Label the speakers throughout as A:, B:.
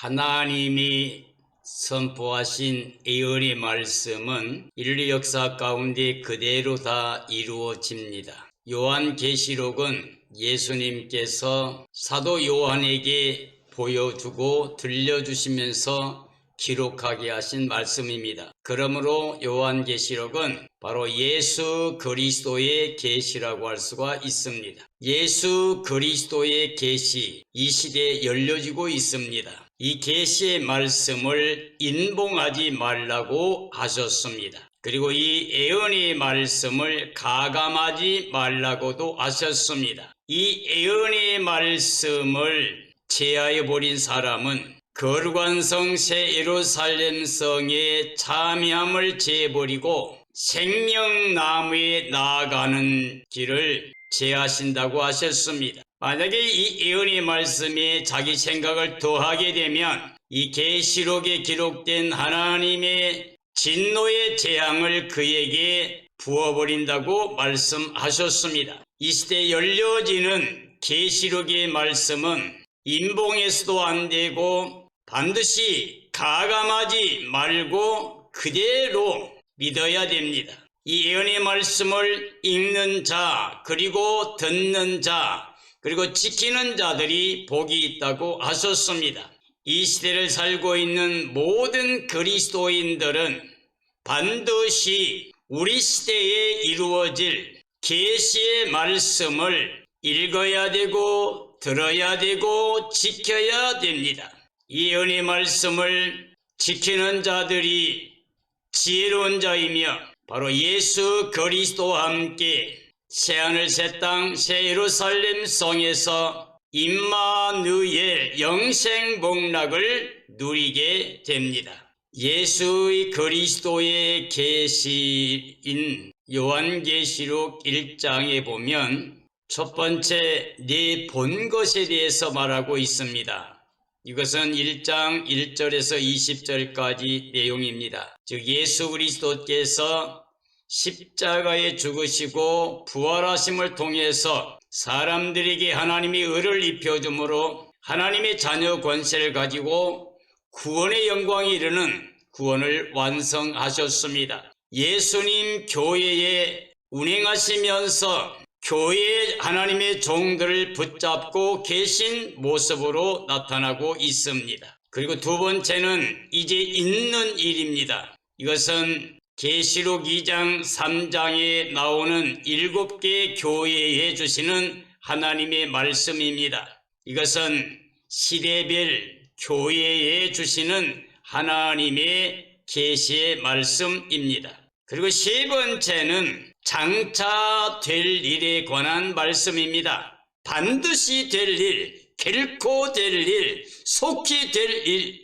A: 하나님이 선포하신 예언의 말씀은 인류 역사 가운데 그대로 다 이루어집니다. 요한계시록은 예수님께서 사도 요한에게 보여주고 들려주시면서 기록하게 하신 말씀입니다. 그러므로 요한계시록은 바로 예수 그리스도의 계시라고 할 수가 있습니다. 예수 그리스도의 계시 이 시대에 열려지고 있습니다. 이 계시의 말씀을 인봉하지 말라고 하셨습니다. 그리고 이 예언의 말씀을 가감하지 말라고도 하셨습니다. 이 예언의 말씀을 제하여 버린 사람은 거룩한성 새 예루살렘 성의 참여함을 제버리고 생명나무에 나아가는 길을 제하신다고 하셨습니다. 만약에 이 예언의 말씀에 자기 생각을 더하게 되면 이 계시록에 기록된 하나님의 진노의 재앙을 그에게 부어버린다고 말씀하셨습니다. 이 시대에 열려지는 계시록의 말씀은 인봉해서도 안 되고 반드시 가감하지 말고 그대로 믿어야 됩니다. 이 예언의 말씀을 읽는 자, 그리고 듣는 자, 그리고 지키는 자들이 복이 있다고 하셨습니다. 이 시대를 살고 있는 모든 그리스도인들은 반드시 우리 시대에 이루어질 계시의 말씀을 읽어야 되고 들어야 되고 지켜야 됩니다. 이 은의 말씀을 지키는 자들이 지혜로운 자이며 바로 예수 그리스도와 함께 새하늘 새 땅 새 예루살렘 성에서 임마누엘 영생 복락을 누리게 됩니다. 예수의 그리스도의 계시인 요한계시록 1장에 보면 첫 번째 내본 것에 대해서 말하고 있습니다. 이것은 1장 1절에서 20절까지 내용입니다. 즉 예수 그리스도께서 십자가에 죽으시고 부활하심을 통해서 사람들에게 하나님이 의를 입혀줌으로 하나님의 자녀 권세를 가지고 구원의 영광에 이르는 구원을 완성하셨습니다. 예수님 교회에 운행하시면서 교회 하나님의 종들을 붙잡고 계신 모습으로 나타나고 있습니다. 그리고 두 번째는 이제 있는 일입니다. 이것은 계시록 2장 3장에 나오는 일곱 개 교회에 주시는 하나님의 말씀입니다. 이것은 시대별 교회에 주시는 하나님의 계시의 말씀입니다. 그리고 세 번째는 장차 될 일에 관한 말씀입니다. 반드시 될 일, 결코 될 일, 속히 될 일,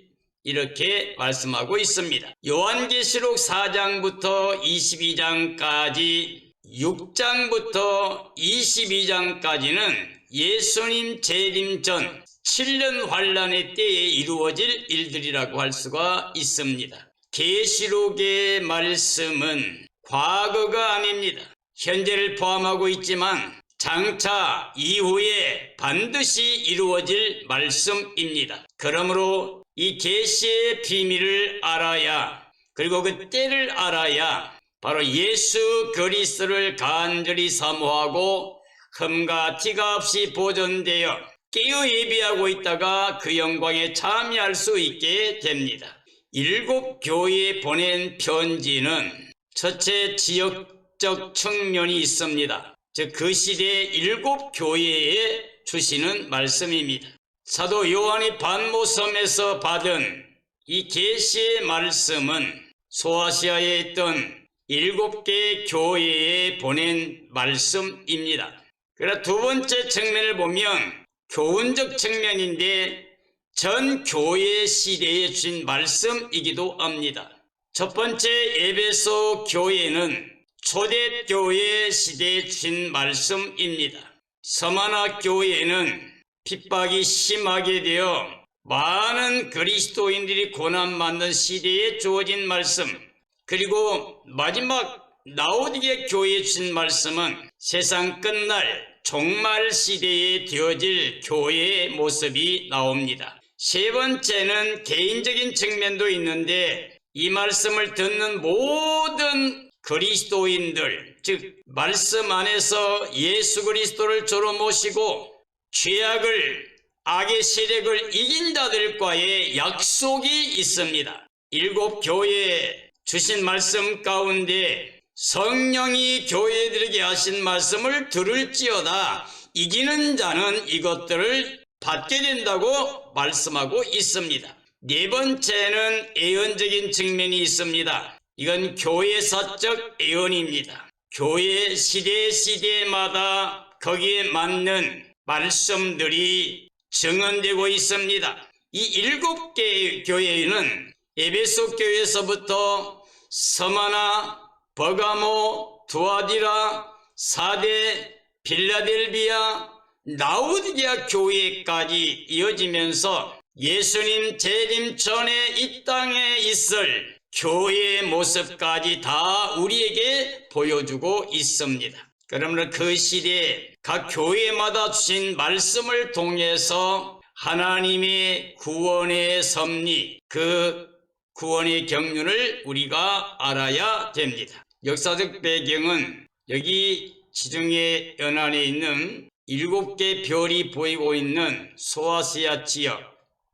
A: 이렇게 말씀하고 있습니다. 요한계시록 4장부터 22장까지 6장부터 22장까지는 예수님 재림 전 7년 환란의 때에 이루어질 일들이라고 할 수가 있습니다. 계시록의 말씀은 과거가 아닙니다. 현재를 포함하고 있지만 장차 이후에 반드시 이루어질 말씀입니다. 그러므로 이 계시의 비밀을 알아야 그리고 그 때를 알아야 바로 예수 그리스도를 간절히 사모하고 흠과 티가 없이 보존되어 깨어 예비하고 있다가 그 영광에 참여할 수 있게 됩니다. 일곱 교회에 보낸 편지는 첫째 지역적 측면이 있습니다. 즉 그 시대의 일곱 교회에 주시는 말씀입니다. 사도 요한이 반모섬에서 받은 이 계시의 말씀은 소아시아에 있던 일곱 개 교회에 보낸 말씀입니다. 그러나 두 번째 측면을 보면 교훈적 측면인데 전 교회 시대에 주신 말씀이기도 합니다. 첫 번째 에베소 교회는 초대교회 시대에 주신 말씀입니다. 서마나 교회는 핍박이 심하게 되어 많은 그리스도인들이 고난받는 시대에 주어진 말씀 그리고 마지막 나오디게 교회에 주신 말씀은 세상 끝날 종말 시대에 되어질 교회의 모습이 나옵니다. 세 번째는 개인적인 측면도 있는데 이 말씀을 듣는 모든 그리스도인들, 즉 말씀 안에서 예수 그리스도를 주로 모시고 죄악을 악의 세력을 이긴 자들과의 약속이 있습니다. 일곱 교회에 주신 말씀 가운데 성령이 교회들에게 하신 말씀을 들을지어다 이기는 자는 이것들을 받게 된다고 말씀하고 있습니다. 네 번째는 예언적인 측면이 있습니다. 이건 교회 사적 예언입니다. 교회 시대 시대마다 거기에 맞는 말씀들이 증언되고 있습니다. 이 일곱 개의 교회는 에베소 교회에서부터 서마나, 버가모, 두아디라, 사대, 빌라델비아, 나우디아 교회까지 이어지면서 예수님 재림 전에 이 땅에 있을 교회의 모습까지 다 우리에게 보여주고 있습니다. 그러므로 그 시대에 각 교회마다 주신 말씀을 통해서 하나님의 구원의 섭리, 그 구원의 경륜을 우리가 알아야 됩니다. 역사적 배경은 여기 지중해 연안에 있는 일곱 개 별이 보이고 있는 소아시아 지역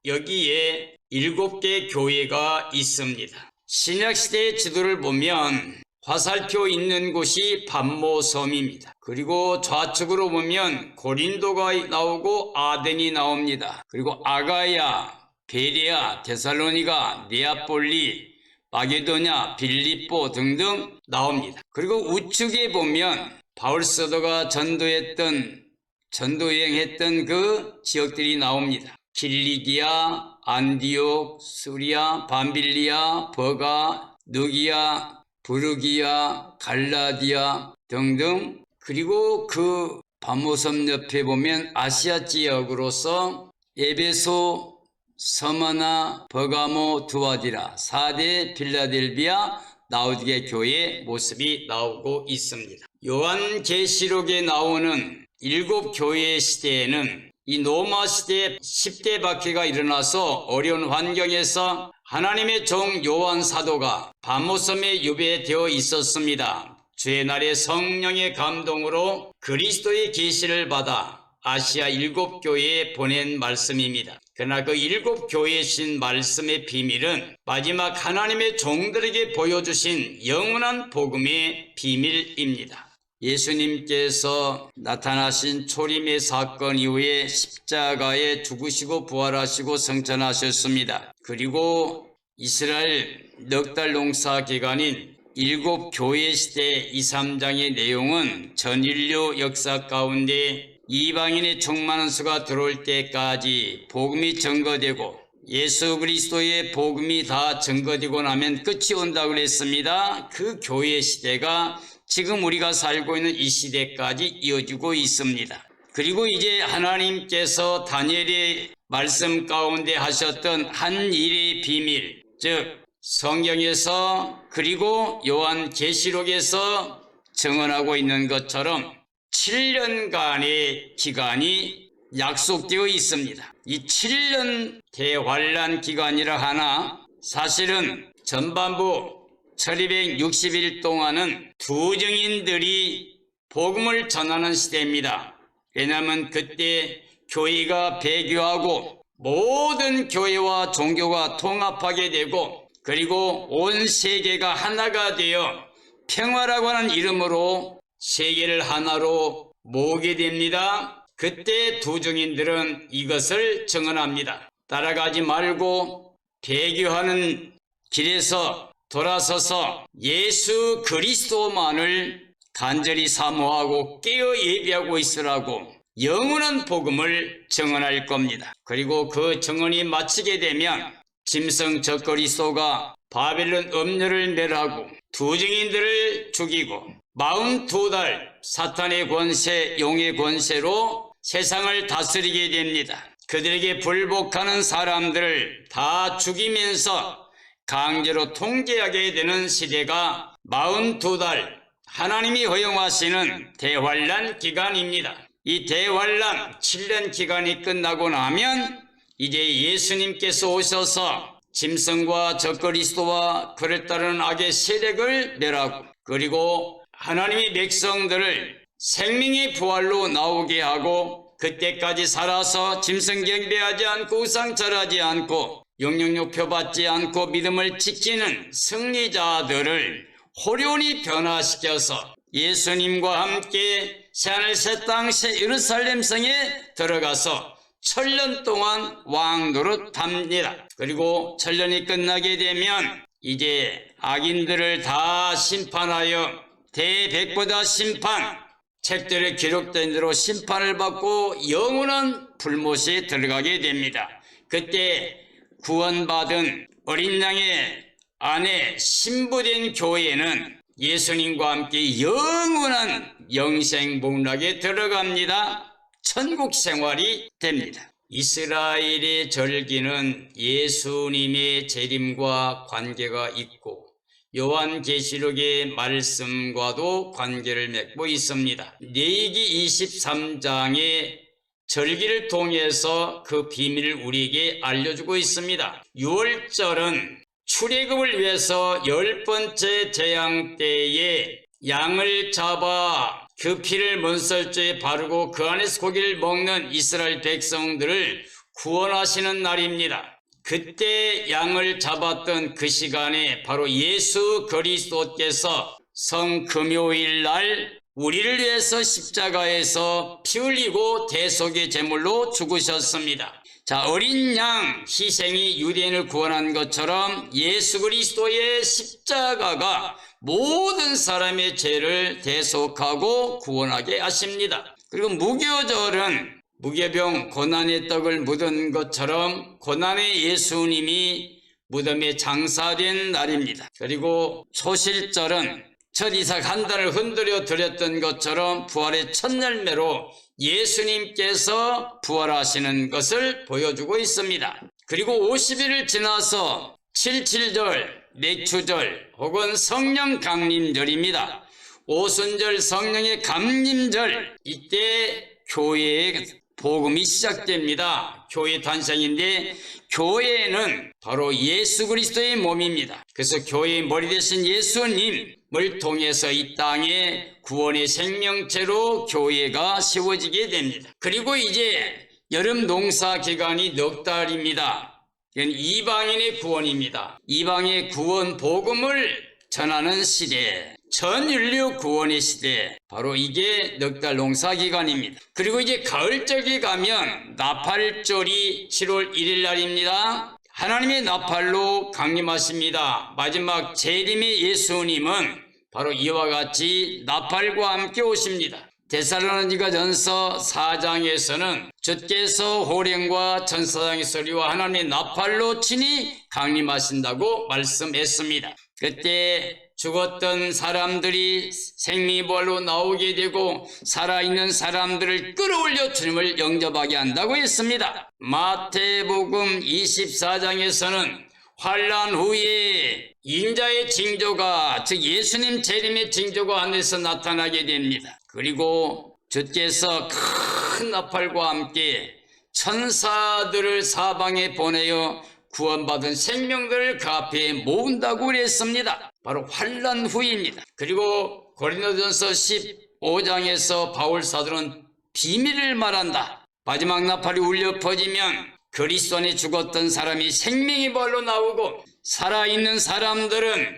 A: 여기에 일곱 개 교회가 있습니다. 신약 시대의 지도를 보면 화살표 있는 곳이 반모섬입니다. 그리고 좌측으로 보면 고린도가 나오고 아덴이 나옵니다. 그리고 아가야, 베레아, 데살로니가, 네아폴리, 마게도냐, 빌립보 등등 나옵니다. 그리고 우측에 보면 바울 서도가 전도했던 전도 여행했던 그 지역들이 나옵니다. 길리기아, 안디옥, 수리아, 밤빌리아, 버가, 누기아, 부르기아, 갈라디아 등등 그리고 그 반모섬 옆에 보면 아시아 지역으로서 에베소, 서머나, 버가모, 두아디라, 사대, 빌라델비아, 나우디게 교회 모습이 나오고 있습니다. 요한계시록에 나오는 일곱 교회 시대에는 이 노마 시대에 10대 박해가 일어나서 어려운 환경에서 하나님의 종 요한 사도가 반모섬에 유배되어 있었습니다. 주의 날에 성령의 감동으로 그리스도의 계시를 받아 아시아 일곱 교회에 보낸 말씀입니다. 그러나 그 일곱 교회에 신 말씀의 비밀은 마지막 하나님의 종들에게 보여주신 영원한 복음의 비밀입니다. 예수님께서 나타나신 초림의 사건 이후에 십자가에 죽으시고 부활하시고 성천하셨습니다. 그리고 이스라엘 넉 달 농사 기간인 일곱 교회 시대 2, 3장의 내용은 전 인류 역사 가운데 이방인의 충만한 수가 들어올 때까지 복음이 증거되고 예수 그리스도의 복음이 다 증거되고 나면 끝이 온다고 그랬습니다. 그 교회 시대가 지금 우리가 살고 있는 이 시대까지 이어지고 있습니다. 그리고 이제 하나님께서 다니엘의 말씀 가운데 하셨던 한 일의 비밀, 즉 성경에서 그리고 요한 계시록에서 증언하고 있는 것처럼 7년간의 기간이 약속되어 있습니다. 이 7년 대환란 기간이라 하나 사실은 전반부 1260일 동안은 두 증인들이 복음을 전하는 시대입니다. 왜냐하면 그때 교회가 배교하고 모든 교회와 종교가 통합하게 되고 그리고 온 세계가 하나가 되어 평화라고 하는 이름으로 세계를 하나로 모으게 됩니다. 그때 두 증인들은 이것을 증언합니다. 따라가지 말고 배교하는 길에서 돌아서서 예수 그리스도만을 간절히 사모하고 깨어 예비하고 있으라고 영원한 복음을 증언할 겁니다. 그리고 그 증언이 마치게 되면 짐승 적그리스도가 바벨론 음녀를 멸하고 두 증인들을 죽이고 마흔 두달 사탄의 권세, 용의 권세로 세상을 다스리게 됩니다. 그들에게 불복하는 사람들을 다 죽이면서 강제로 통제하게 되는 시대가 마흔 두달 하나님이 허용하시는 대환란 기간입니다. 이 대환란 7년 기간이 끝나고 나면 이제 예수님께서 오셔서 짐승과 적그리스도와 그를 따르는 악의 세력을 멸하고. 그리고 하나님의 백성들을 생명의 부활로 나오게 하고 그때까지 살아서 짐승 경배하지 않고 우상 절하지 않고 영영욕표 받지 않고 믿음을 지키는 승리자들을 호련히 변화시켜서 예수님과 함께 새하늘 새 땅 새 예루살렘 성에 들어가서 천년 동안 왕 노릇합니다. 그리고 천년이 끝나게 되면 이제 악인들을 다 심판하여 대백보다 심판 책들에 기록된 대로 심판을 받고 영원한 불못에 들어가게 됩니다. 그때 구원받은 어린 양의 안에 신부된 교회는 예수님과 함께 영원한 영생 복락에 들어갑니다. 천국 생활이 됩니다. 이스라엘의 절기는 예수님의 재림과 관계가 있고 요한계시록의 말씀과도 관계를 맺고 있습니다. 레이기 23장의 절기를 통해서 그 비밀을 우리에게 알려주고 있습니다. 6월절은 출애굽을 위해서 열 번째 재앙 때에 양을 잡아 그 피를 문설주에 바르고 그 안에서 고기를 먹는 이스라엘 백성들을 구원하시는 날입니다. 그때 양을 잡았던 그 시간에 바로 예수 그리스도께서 성금요일 날 우리를 위해서 십자가에서 피 흘리고 대속의 제물로 죽으셨습니다. 자, 어린 양 희생이 유대인을 구원한 것처럼 예수 그리스도의 십자가가 모든 사람의 죄를 대속하고 구원하게 하십니다. 그리고 무교절은 무교병 고난의 떡을 묻은 것처럼 고난의 예수님이 무덤에 장사된 날입니다. 그리고 초실절은 첫 이삭 한 달을 흔들어 드렸던 것처럼 부활의 첫 열매로 예수님께서 부활하시는 것을 보여주고 있습니다. 그리고 50일을 지나서 77절, 맥추절 혹은 성령 강림절입니다. 오순절 성령의 강림절 이때 교회의 복음이 시작됩니다. 교회 탄생인데 교회는 바로 예수 그리스도의 몸입니다. 그래서 교회의 머리 되신 예수님을 통해서 이 땅에 구원의 생명체로 교회가 세워지게 됩니다. 그리고 이제 여름 농사 기간이 넉 달입니다. 이건 이방인의 구원입니다. 이방의 구원 복음을 전하는 시대, 전 인류 구원의 시대, 바로 이게 넉 달 농사 기간입니다. 그리고 이제 가을적이 가면 나팔절이 7월 1일 날입니다. 하나님의 나팔로 강림하십니다. 마지막 재림의 예수님은 바로 이와 같이 나팔과 함께 오십니다. 데살로니가 전서 4장에서는 주께서 호령과 천사장의 소리와 하나님의 나팔로 친히 강림하신다고 말씀했습니다. 그때 죽었던 사람들이 생미부활로 나오게 되고 살아있는 사람들을 끌어올려 주님을 영접하게 한다고 했습니다. 마태복음 24장에서는 환란 후에 인자의 징조가 즉 예수님 재림의 징조가 하늘에서 나타나게 됩니다. 그리고 주께서 큰 나팔과 함께 천사들을 사방에 보내어 구원받은 생명들을 그 앞에 모은다고 그랬습니다. 바로 환란 후입니다. 그리고 고린도전서 15장에서 바울 사도는 비밀을 말한다. 마지막 나팔이 울려 퍼지면 그리스도 안에 죽었던 사람이 생명의 벌로 나오고 살아있는 사람들은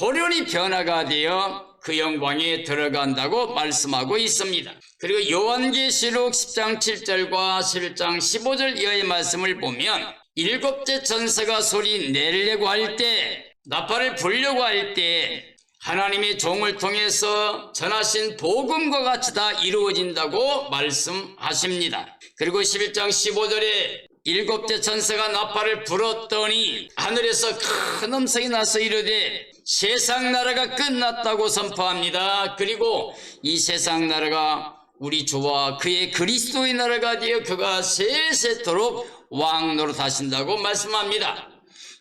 A: 호련히 변화가 되어 그 영광에 들어간다고 말씀하고 있습니다. 그리고 요한계시록 10장 7절과 11장 15절 이하의 말씀을 보면 일곱째 천사가 소리 내려고 할 때 나팔을 불려고 할 때 하나님의 종을 통해서 전하신 복음과 같이 다 이루어진다고 말씀하십니다. 그리고 11장 15절에 일곱째 천사가 나팔을 불었더니 하늘에서 큰 음성이 나서 이르되 세상 나라가 끝났다고 선포합니다. 그리고 이 세상 나라가 우리 주와 그의 그리스도의 나라가 되어 그가 세세토록 왕 노릇하신다고 말씀합니다.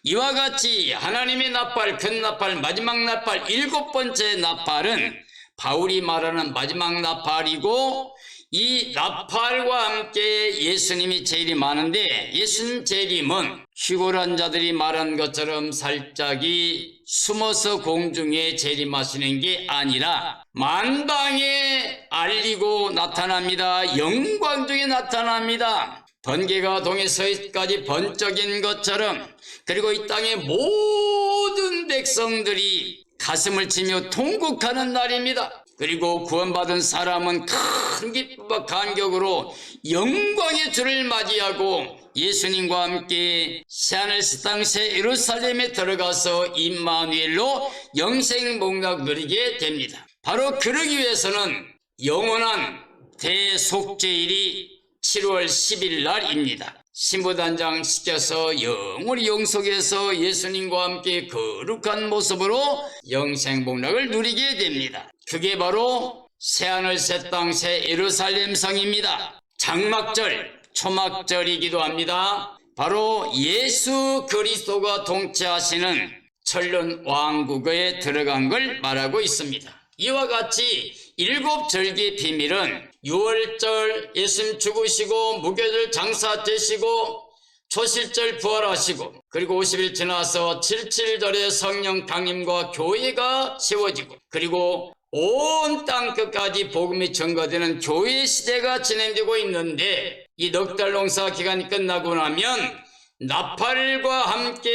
A: 이와 같이 하나님의 나팔, 큰 나팔, 마지막 나팔, 일곱 번째 나팔은 바울이 말하는 마지막 나팔이고 이 나팔과 함께 예수님이 제일이 많은데 예수님 재림은 희골한 자들이 말한 것처럼 살짝이 숨어서 공중에 재림하시는 게 아니라 만방에 알리고 나타납니다. 영광 중에 나타납니다. 번개가 동해 서해까지 번쩍인 것처럼 그리고 이 땅의 모든 백성들이 가슴을 치며 통곡하는 날입니다. 그리고 구원받은 사람은 큰 기쁨과 간격으로 영광의 주를 맞이하고 예수님과 함께 새하늘 새 땅 새 예루살렘에 들어가서 임마누엘로 영생 목락 누리게 됩니다. 바로 그러기 위해서는 영원한 대속제일이 7월 10일 날입니다. 신부단장 시켜서 영원히 영속해서 예수님과 함께 거룩한 모습으로 영생복락을 누리게 됩니다. 그게 바로 새하늘 새 땅 새 예루살렘 성입니다. 장막절, 초막절이기도 합니다. 바로 예수 그리스도가 통치하시는 천년 왕국에 들어간 걸 말하고 있습니다. 이와 같이 일곱 절기의 비밀은 6월절 예수님 죽으시고 무교절 장사 되시고 초실절 부활하시고 그리고 50일 지나서 77절에 성령 강림과 교회가 세워지고 그리고 온 땅 끝까지 복음이 전거되는 교회 시대가 진행되고 있는데 이 넉 달 농사 기간이 끝나고 나면 나팔과 함께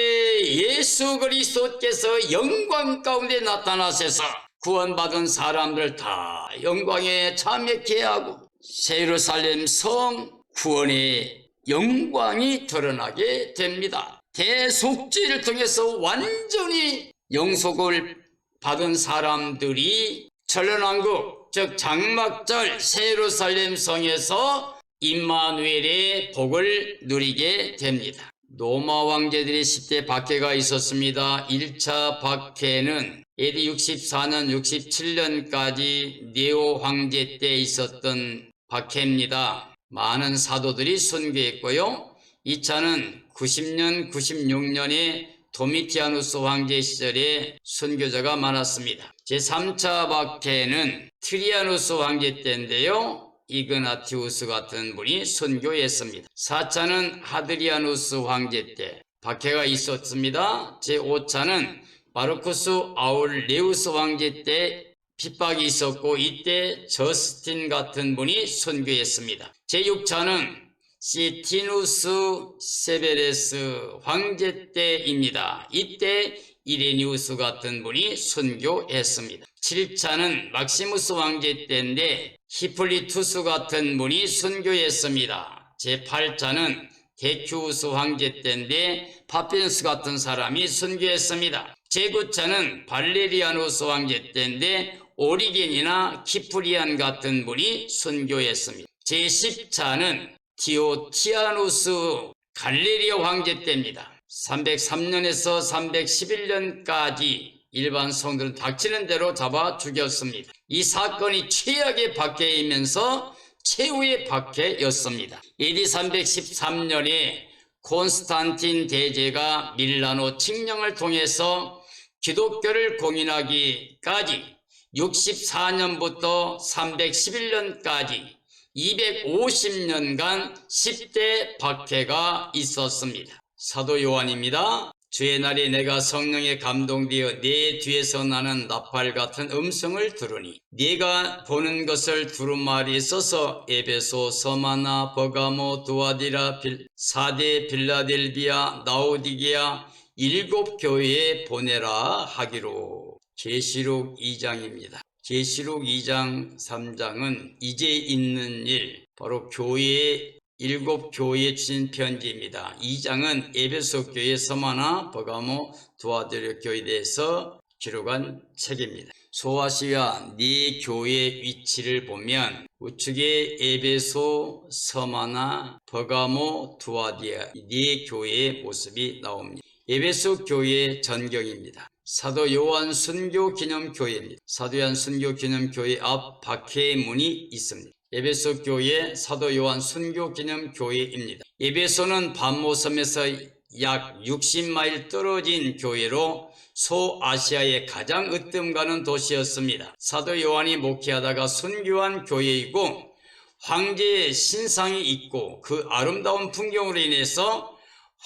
A: 예수 그리스도께서 영광 가운데 나타나셔서 구원받은 사람들 다 영광에 참여케 하고 세루살렘 성 구원의 영광이 드러나게 됩니다. 대속죄를 통해서 완전히 영속을 받은 사람들이 천년왕국 즉 장막절 세루살렘 성에서 임마누엘의 복을 누리게 됩니다. 로마 왕제들의 10대 박해가 있었습니다. 1차 박해는 AD 64년 67년까지 네오 황제 때 있었던 박해입니다. 많은 사도들이 순교했고요. 2차는 90년 96년에 도미티아누스 황제 시절에 순교자가 많았습니다. 제3차 박해는 트리아누스 황제 때인데요. 이그나티우스 같은 분이 순교했습니다. 4차는 하드리아누스 황제 때 박해가 있었습니다. 제5차는 마르쿠스 아울레우스 황제 때 핍박이 있었고 이때 저스틴 같은 분이 순교했습니다. 제6차는 시티누스 세베레스 황제 때입니다. 이때 이레니우스 같은 분이 순교했습니다. 7차는 막시무스 황제 때인데 히플리투스 같은 분이 순교했습니다. 제8차는 데큐우스 황제 때인데 파피누스 같은 사람이 순교했습니다. 제9차는 발레리아누스 황제 때인데 오리겐이나 키프리안 같은 분이 순교했습니다. 제10차는 디오티아누스 갈레리아 황제 때입니다. 303년에서 311년까지 일반 성들은 닥치는 대로 잡아 죽였습니다. 이 사건이 최악의 박해이면서 최후의 박해였습니다. AD 313년에 콘스탄틴 대제가 밀라노 칙령을 통해서 기독교를 공인하기까지 64년부터 311년까지 250년간 10대 박해가 있었습니다. 사도 요한입니다. 주의 날에 내가 성령에 감동되어 내 뒤에서 나는 나팔 같은 음성을 들으니 네가 보는 것을 두루마리 써서 에베소, 서마나, 버가모, 두아디라, 빌, 사데, 빌라델비아, 나오디게아 일곱 교회에 보내라 하기로 계시록 2장입니다. 계시록 2장 3장은 이제 있는 일 바로 교회의 일곱 교회에 주신 편지입니다. 2장은 에베소 교회 서마나 버가모 두아드려 교회에 대해서 기록한 책입니다. 소아시아 네 교회의 위치를 보면 우측에 에베소 서마나 버가모 두아디아 네 교회의 모습이 나옵니다. 에베소 교회의 전경입니다. 사도 요한 순교 기념 교회입니다. 사도 요한 순교 기념 교회 앞 박해의 문이 있습니다. 에베소 교회 사도 요한 순교 기념 교회입니다. 에베소는 반모섬에서 약 60마일 떨어진 교회로 소아시아의 가장 으뜸 가는 도시였습니다. 사도 요한이 목회하다가 순교한 교회이고 황제의 신상이 있고 그 아름다운 풍경으로 인해서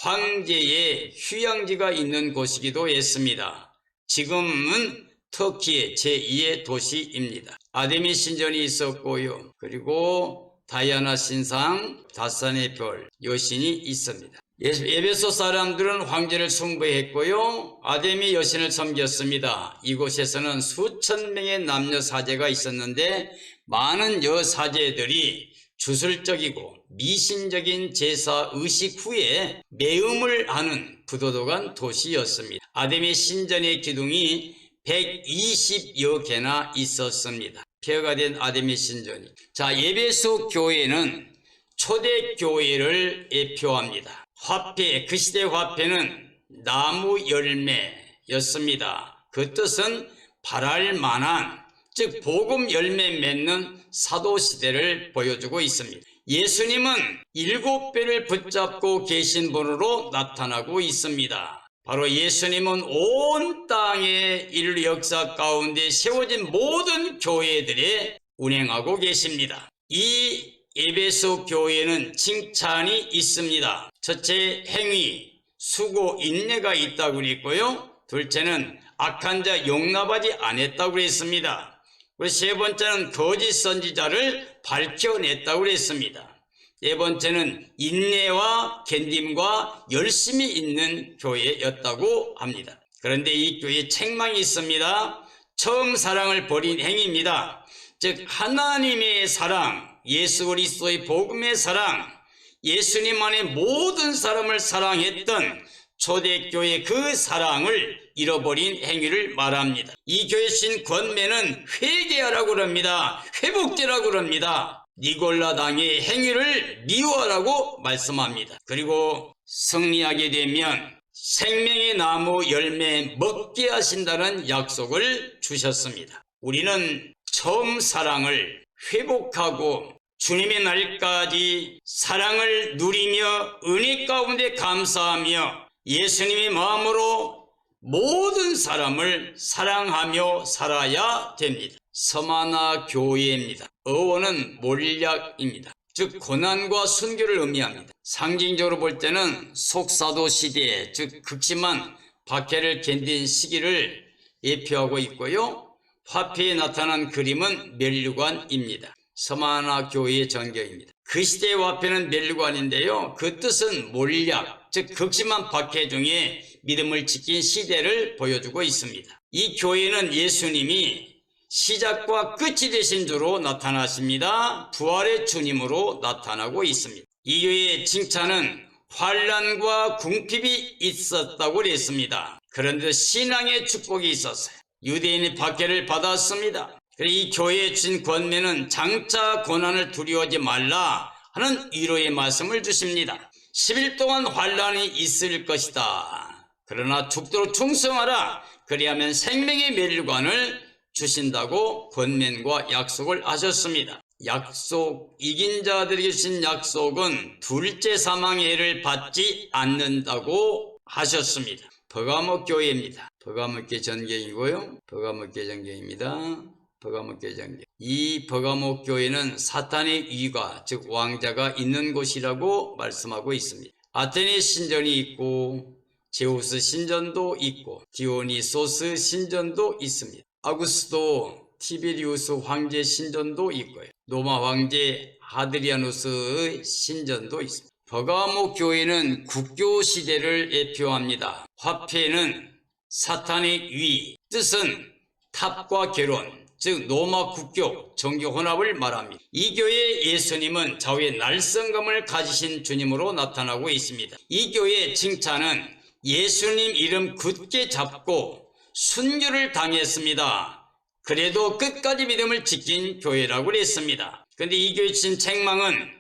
A: 황제의 휴양지가 있는 곳이기도 했습니다. 지금은 터키의 제2의 도시입니다. 아데미 신전이 있었고요. 그리고 다이아나 신상, 다산의 별, 여신이 있습니다. 예- 에베소 사람들은 황제를 숭배했고요. 아데미 여신을 섬겼습니다. 이곳에서는 수천 명의 남녀 사제가 있었는데 많은 여 사제들이 주술적이고 미신적인 제사 의식 후에 매음을 하는 부도덕한 도시였습니다. 아데미 신전의 기둥이 120여 개나 있었습니다. 폐허가 된 아데미 신전이. 자, 예배소 교회는 초대 교회를 예표합니다. 화폐, 그 시대 화폐는 나무 열매였습니다. 그 뜻은 바랄 만한, 즉, 복음 열매 맺는 사도 시대를 보여주고 있습니다. 예수님은 일곱 배를 붙잡고 계신 분으로 나타나고 있습니다. 바로 예수님은 온 땅의 인류 역사 가운데 세워진 모든 교회들에 운행하고 계십니다. 이 에베소 교회는 칭찬이 있습니다. 첫째 행위, 수고, 인내가 있다고 그랬고요. 둘째는 악한 자 용납하지 않았다고 그랬습니다. 그리고 세 번째는 거짓 선지자를 밝혀냈다고 그랬습니다. 네 번째는 인내와 견딤과 열심이 있는 교회였다고 합니다. 그런데 이 교회에 책망이 있습니다. 처음 사랑을 버린 행위입니다. 즉 하나님의 사랑, 예수 그리스도의 복음의 사랑, 예수님 안에 모든 사람을 사랑했던 초대교회 그 사랑을 잃어버린 행위를 말합니다. 이 교회 신 권매는 회개하라고 그럽니다. 회복되라고 그럽니다. 니골라 당의 행위를 미워하라고 말씀합니다. 그리고 승리하게 되면 생명의 나무 열매 먹게 하신다는 약속을 주셨습니다. 우리는 처음 사랑을 회복하고 주님의 날까지 사랑을 누리며 은혜 가운데 감사하며 예수님의 마음으로 모든 사람을 사랑하며 살아야 됩니다. 서마나 교회입니다. 어원은 몰약입니다. 즉 고난과 순교를 의미합니다. 상징적으로 볼 때는 속사도 시대, 즉 극심한 박해를 견딘 시기를 예표하고 있고요. 화폐에 나타난 그림은 멸류관입니다. 서마나 교회의 전경입니다. 그 시대의 화폐는 멸류관인데요. 그 뜻은 몰약, 즉 극심한 박해 중에 믿음을 지킨 시대를 보여주고 있습니다. 이 교회는 예수님이 시작과 끝이 되신 주로 나타나십니다. 부활의 주님으로 나타나고 있습니다. 이 교회의 칭찬은 환란과 궁핍이 있었다고 그랬습니다. 그런데 신앙의 축복이 있었어요. 유대인이 박해를 받았습니다. 이 교회에 주신 권면은 장차 고난을 두려워하지 말라 하는 위로의 말씀을 주십니다. 10일 동안 환란이 있을 것이다. 그러나 죽도록 충성하라. 그리하면 생명의 멸관을 주신다고 권면과 약속을 하셨습니다. 약속, 이긴 자들에게 주신 약속은 둘째 사망의 해를 받지 않는다고 하셨습니다. 버가모 교회입니다. 버가모 교 전경이고요. 버가모 교 전경입니다. 버가모 교 전경. 이 버가모 교회는 사탄의 위가, 즉 왕자가 있는 곳이라고 말씀하고 있습니다. 아테네 신전이 있고 제우스 신전도 있고 디오니소스 신전도 있습니다. 아구스도 티베리우스 황제 신전도 있고요. 로마 황제 하드리아누스의 신전도 있습니다. 버가모 교회는 국교 시대를 예표합니다. 화폐는 사탄의 위, 뜻은 탑과 결혼, 즉 로마 국교 정교 혼합을 말합니다. 이 교회의 예수님은 좌우의 날성감을 가지신 주님으로 나타나고 있습니다. 이 교회의 칭찬은 예수님 이름 굳게 잡고 순교를 당했습니다. 그래도 끝까지 믿음을 지킨 교회라고 그랬습니다. 근데 이 교회 친 책망은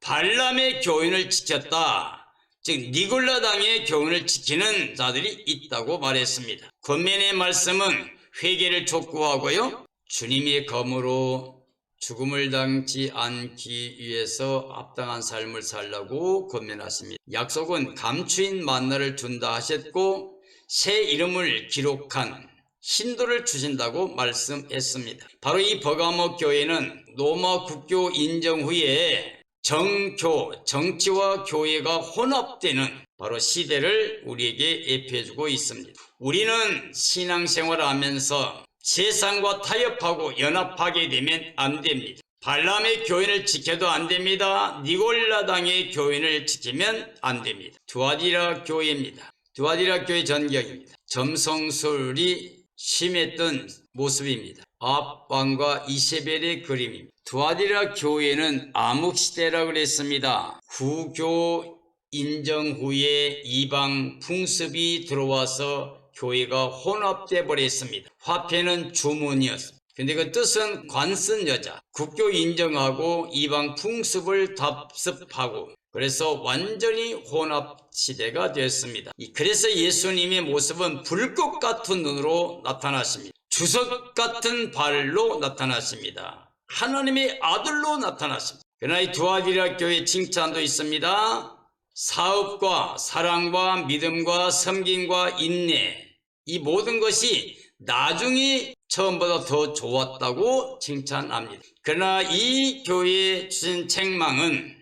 A: 발람의 교훈을 지켰다. 즉 니골라당의 교훈을 지키는 자들이 있다고 말했습니다. 권면의 말씀은 회개를 촉구하고요. 주님의 검으로 죽음을 당치 않기 위해서 합당한 삶을 살라고 권면하십니다. 약속은 감추인 만나를 준다 하셨고 새 이름을 기록한 신도를 주신다고 말씀했습니다. 바로 이 버가모 교회는 로마 국교 인정 후에 정교, 정치와 교회가 혼합되는 바로 시대를 우리에게 예표해주고 있습니다. 우리는 신앙생활을 하면서 세상과 타협하고 연합하게 되면 안 됩니다. 발람의 교인을 지켜도 안 됩니다. 니골라당의 교인을 지키면 안 됩니다. 두아디라 교회입니다. 두아디라 교회 전경입니다. 점성술이 심했던 모습입니다. 아합왕과 이세벨의 그림입니다. 두아디라 교회는 암흑시대라고 그랬습니다. 구교 인정 후에 이방 풍습이 들어와서 교회가 혼합돼 버렸습니다. 화폐는 주문이었습니다. 근데 그 뜻은 관쓴 여자, 국교 인정하고 이방 풍습을 답습하고 그래서 완전히 혼합 시대가 되었습니다. 이- 그래서 예수님의 모습은 불꽃 같은 눈으로 나타나십니다. 주석 같은 발로 나타나십니다. 하나님의 아들로 나타나십니다. 그러나 이 두아디라 교회 칭찬도 있습니다. 사업과 사랑과 믿음과 섬김과 인내 이 모든 것이 나중에 처음보다 더 좋았다고 칭찬합니다. 그러나 이 교회에 주신 책망은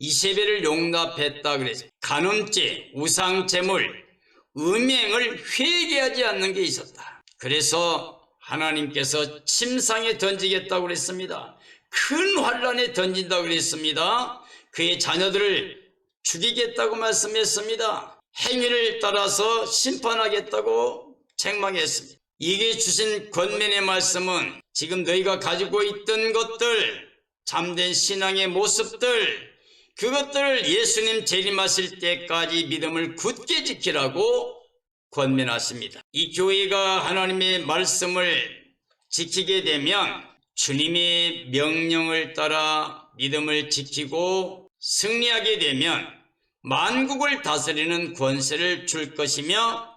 A: 이세벨을 용납했다 그래서 간음죄, 우상 제물, 음행을 회개하지 않는 게 있었다. 그래서 하나님께서 침상에 던지겠다고 그랬습니다. 큰 환란에 던진다고 그랬습니다. 그의 자녀들을 죽이겠다고 말씀했습니다. 행위를 따라서 심판하겠다고 책망했습니다. 이게 주신 권면의 말씀은 지금 너희가 가지고 있던 것들, 참된 신앙의 모습들, 그것들을 예수님 재림하실 때까지 믿음을 굳게 지키라고 권면하십니다. 이 교회가 하나님의 말씀을 지키게 되면 주님의 명령을 따라 믿음을 지키고 승리하게 되면 만국을 다스리는 권세를 줄 것이며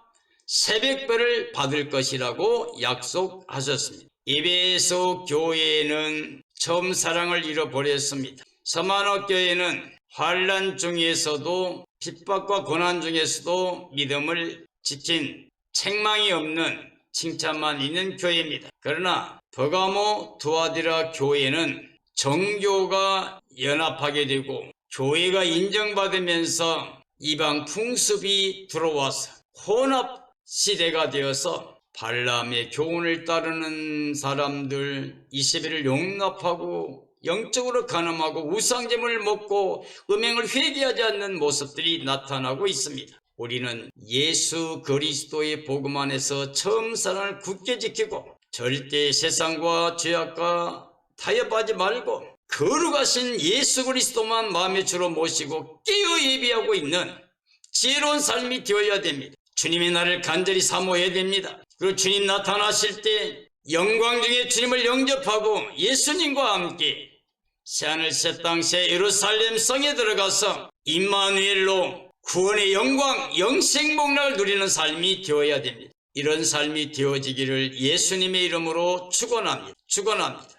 A: 새벽별을 받을 것이라고 약속하셨습니다. 에베소 교회는 처음 사랑을 잃어버렸습니다. 서만호 교회는 환란 중에서도 핍박과 고난 중에서도 믿음을 지킨 책망이 없는 칭찬만 있는 교회입니다. 그러나 버가모 두아디라 교회는 정교가 연합하게 되고 교회가 인정받으면서 이방 풍습이 들어와서 혼합 시대가 되어서 발람의 교훈을 따르는 사람들 이세벨을 용납하고 영적으로 가늠하고 우상잼을 먹고 음행을 회개하지 않는 모습들이 나타나고 있습니다. 우리는 예수 그리스도의 복음 안에서 처음 사랑을 굳게 지키고 절대 세상과 죄악과 타협하지 말고 거룩하신 예수 그리스도만 마음의 주로 모시고 깨어 예비하고 있는 지혜로운 삶이 되어야 됩니다. 주님의 나를 간절히 사모해야 됩니다. 그리고 주님 나타나실 때 영광 중에 주님을 영접하고 예수님과 함께 새하늘 새 땅 새 예루살렘 성에 들어가서 임마누엘로 구원의 영광 영생 복락을 누리는 삶이 되어야 됩니다. 이런 삶이 되어지기를 예수님의 이름으로 축원합니다. 축원합니다.